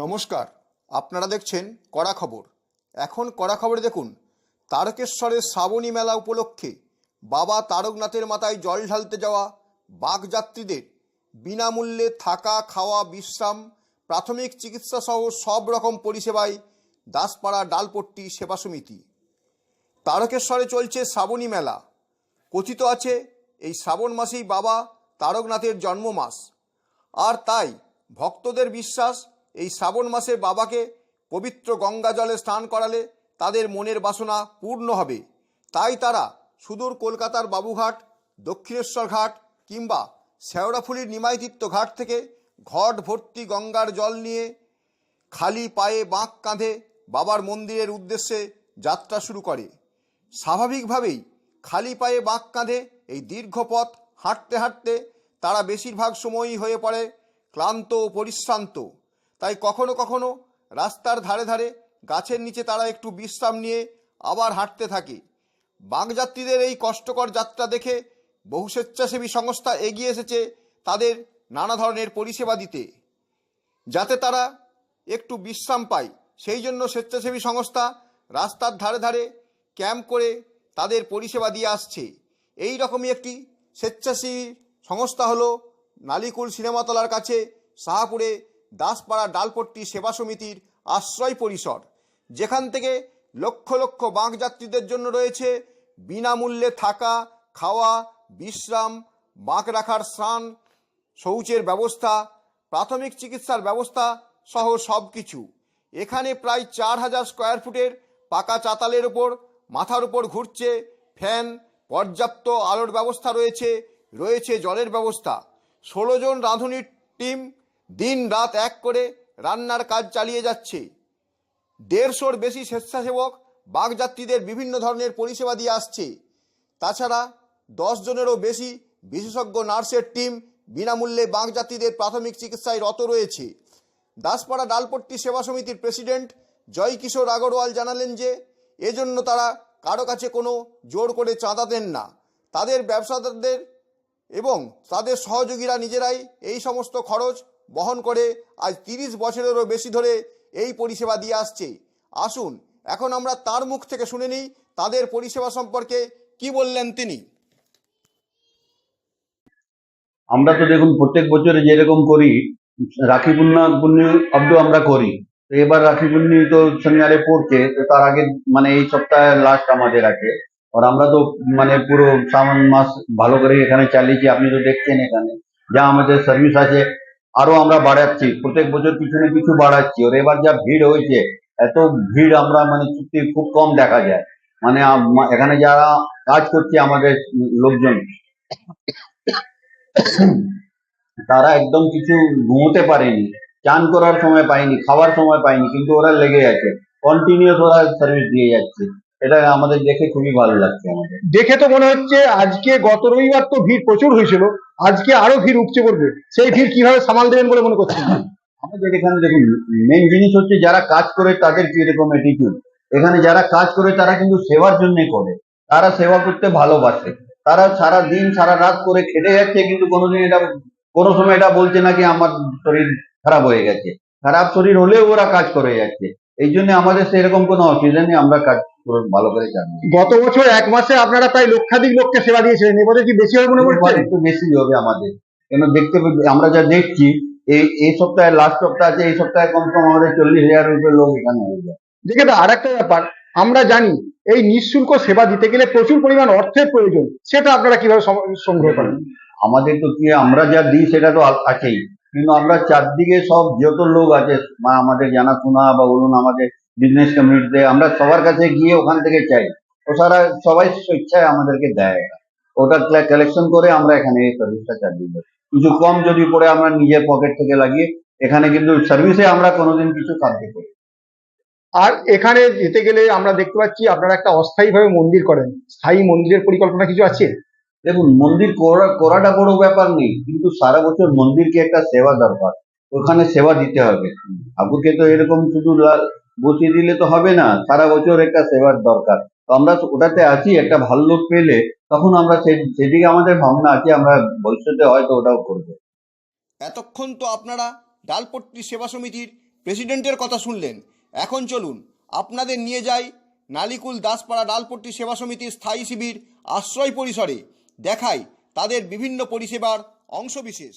নমস্কার, আপনারা দেখছেন কড়া খবর। এখন কড়া খবরে দেখুন, তারকেশ্বরের শ্রাবণী মেলা উপলক্ষে বাবা তারকনাথের মাথায় জল ঢালতে যাওয়া বাঘযাত্রীদের বিনামূল্যে থাকা খাওয়া বিশ্রাম, প্রাথমিক চিকিৎসা সহ সব রকম পরিষেবায় দাসপাড়া ডালপট্টি সেবা সমিতি। তারকেশ্বরে চলছে শ্রাবণী মেলা। কথিত আছে, এই শ্রাবণ মাসেই বাবা তারকনাথের জন্ম মাস আর তাই ভক্তদের বিশ্বাস এই শ্রাবণ মাসে বাবাকে পবিত্র গঙ্গা জলে স্নান করালে তাদের মনের বাসনা পূর্ণ হবে। তাই তারা সুদূর কলকাতার বাবুঘাট, দক্ষিণেশ্বর ঘাট কিংবা শেওড়াফুলির নিমাইতীর্থ ঘাট থেকে ঘট ভর্তি গঙ্গার জল নিয়ে খালি পায়ে বাঁক কাঁধে বাবার মন্দিরের উদ্দেশ্যে যাত্রা শুরু করে। স্বাভাবিকভাবেই খালি পায়ে বাঁক কাঁধে এই দীর্ঘ পথ হাঁটতে হাঁটতে তারা বেশিরভাগ সময়ই হয়ে পড়ে ক্লান্ত ও পরিশ্রান্ত। তাই কখনো কখনো রাস্তার ধারে ধারে গাছের নিচে তারা একটু বিশ্রাম নিয়ে আবার হাঁটতে থাকে। বাঘযাত্রীদের এই কষ্টকর যাত্রা দেখে বহু স্বেচ্ছাসেবী সংস্থা এগিয়ে এসেছে তাদের নানা ধরনের পরিষেবা দিতে, যাতে তারা একটু বিশ্রাম পায়। সেই জন্য স্বেচ্ছাসেবী সংস্থা রাস্তার ধারে ধারে ক্যাম্প করে তাদের পরিষেবা দিয়ে আসছে। এই রকমই একটি স্বেচ্ছাসেবী সংস্থা হলো নালিকুল সিনেমাতলার কাছে শাহপুরে দাসপাড়া ডালপট্টি সেবা সমিতির আশ্রয় পরিসর, যেখান থেকে লক্ষ লক্ষ বাঁক যাত্রীদের জন্য রয়েছে বিনামূল্যে থাকা, খাওয়া, বিশ্রাম, বাঁক রাখার স্নান, শৌচের ব্যবস্থা, প্রাথমিক চিকিৎসার ব্যবস্থা সহ সব কিছু। এখানে প্রায় চার হাজার স্কোয়ার ফুটের পাকা চাতালের ওপর, মাথার উপর ঘুরছে ফ্যান, পর্যাপ্ত আলোর ব্যবস্থা রয়েছে রয়েছে জলের ব্যবস্থা। ষোলো জন রাঁধুনির টিম দিন রাত এক করে রান্নার কাজ চালিয়ে যাচ্ছে। দেড়শোর বেশি স্বেচ্ছাসেবক, বাগযাত্রীদের বিভিন্ন ধরনের পরিষেবা দিয়ে আসছে। তাছাড়া দশ জনেরও বেশি বিশেষজ্ঞ নার্সের টিম বিনামূল্যে বাগযাত্রীদের প্রাথমিক চিকিৎসায় রত রয়েছে। দাসপাড়া ডালপট্টি সেবা সমিতির প্রেসিডেন্ট জয় কিশোর আগরওয়াল জানালেন যে, এজন্য তারা কারও কাছে কোনো জোর করে চাঁদা দেন না। তাদের ব্যবসাদারদের এবং তাদের সহযোগীরা নিজেরাই এই সমস্ত খরচ বহন করে আজ তিরিশ বছরেরও বেশি ধরে এই পরিষেবা দিয়ে আসছে। আসুন, এখন আমরা তার মুখ থেকে শুনে নিই, তাদের পরিষেবা সম্পর্কে কি বললেন তিনি। আমরা তো দেখুন, প্রত্যেক বছরে যেরকম করি, রাখি পূর্ণা, পূর্ণি অব্দ আমরা করি। তো এবার রাখি পূর্ণি তো শনিবারে পড়ছে, তো তার আগে মানে এই সপ্তাহে লাস্ট আমাদের আছে। আর আমরা তো মানে পুরো শ্রাবণ মাস ভালো করে এখানে চালিয়েছি, আপনি তো দেখছেন এখানে। যা আমাদের সার্ভিস আছে আরও আমরা বাড়াচ্ছি, প্রত্যেক বছর পিছনে কিছু বাড়াচ্ছি, ওর এবার যা ভিড় হয়েছে, এত ভিড় আমরা মানে চুক্তি খুব কম দেখা যায়। মানে এখানে যারা কাজ করছে আমাদের লোকজন, তারা একদম কিছু ঘুমোতে পারেনি, চান করার সময় পায়নি, খাওয়ার সময় পায়নি, কিন্তু ওরা লেগে আছে কন্টিনিউস ওরা সার্ভিস দিয়ে যাচ্ছে। এটা আমাদের দেখে খুবই ভালো লাগছে আমাদের। দেখে তো মনে হচ্ছে আজকে গত রবিবার তো ভিড় প্রচুর হয়েছিল আজকে আরও ভিড় উপচে পড়বে। সেই ভিড় কীভাবে সামাল দেবেন বলে মনে করছেন? আমাদের এখানে দেখুন মেন জিনিস হচ্ছে যারা কাজ করে তাদের কি এরকম অ্যাটিটিউড এখানে যারা কাজ করে তারা কিন্তু সেবার জন্য করে। তারা সেবা করতে ভালোবাসে। তারা সারা দিন, সারা রাত করে খেটে যাচ্ছে, কিন্তু কোনোদিন এটা, কোনো সময় এটা বলছে না কি, আমার শরীর খারাপ হয়ে গেছে। খারাপ শরীর হলেও ওরা কাজ করে যাচ্ছে। এই জন্য আমাদের সেরকম কোনো অসুবিধা নেই, আমরা কাজ ভালো করে গত বছর এক মাসে আপনারা প্রায় লক্ষাধিক লোককে সেবা দিয়েছিলেন এবছর কি বেশি হবে মনে করছেন? একটু বেশি হবে আমাদের। কেন দেখতে আমরা যা দেখছি এই এই সপ্তাহে লাস্ট সপ্তাহ আছে এই সপ্তাহে কমসে কম আমাদের চল্লিশ লোক এখানে হয়ে যায়। আর একটা ব্যাপার আমরা জানি এই নিঃশুল্ক সেবা দিতে গেলে প্রচুর পরিমাণ অর্থের প্রয়োজন সেটা আপনারা কীভাবে সংগ্রহ করেন? আমাদের তো কি আমরা যা দিই সেটা তো আছেই। কিন্তু আমরা চারদিকে সব যত লোক আছে বা আমাদের জানাশোনা বা বলুন আমাদের বিজনেস কমিউনিটিতে আমরা সবার কাছে গিয়ে ওখান থেকে চাই। ও সারা সবাই স্বেচ্ছায় আমাদেরকে দেয়। ওটা কালেকশন করে আমরা এখানে এই সার্ভিসটা চালিয়ে যাই। কিছু কম যদি পড়ে আমরা নিজের পকেট থেকে লাগিয়ে এখানে কিন্তু সার্ভিসে আমরা কোনোদিন কিছু খাদ্য করি আর এখানে যেতে গেলে আমরা দেখতে পাচ্ছি আপনারা একটা অস্থায়ীভাবে মন্দির করেন। স্থায়ী মন্দিরের পরিকল্পনা কিছু আছে? দেখুন মন্দির করা করাটা বড় ব্যাপার নেই কিন্তু সারা বছর মন্দিরকে একটা সেবা দরকার। ওখানে সেবা দিতে হবে। ঠাকুরকে তো এরকম শুধু বসিয়ে দিলে তো হবে না, সারা বছর একটা সেবার দরকার। তো আমরা ওটাতে আছি, একটা ভালো লোক পেলে তখন আমরা সেদিকে আমাদের ভাবনা আছে, আমরা ভবিষ্যতে হয়তো ওটাও করব। এতক্ষণ তো আপনারা ডালপট্টি সেবা সমিতির প্রেসিডেন্টের কথা শুনলেন। এখন চলুন, আপনাদের নিয়ে যাই নালিকুল দাসপাড়া ডালপট্টি সেবা সমিতির স্থায়ী শিবির আশ্রয় পরিসরে। দেখাই তাদের বিভিন্ন পরিষেবার অংশবিশেষ।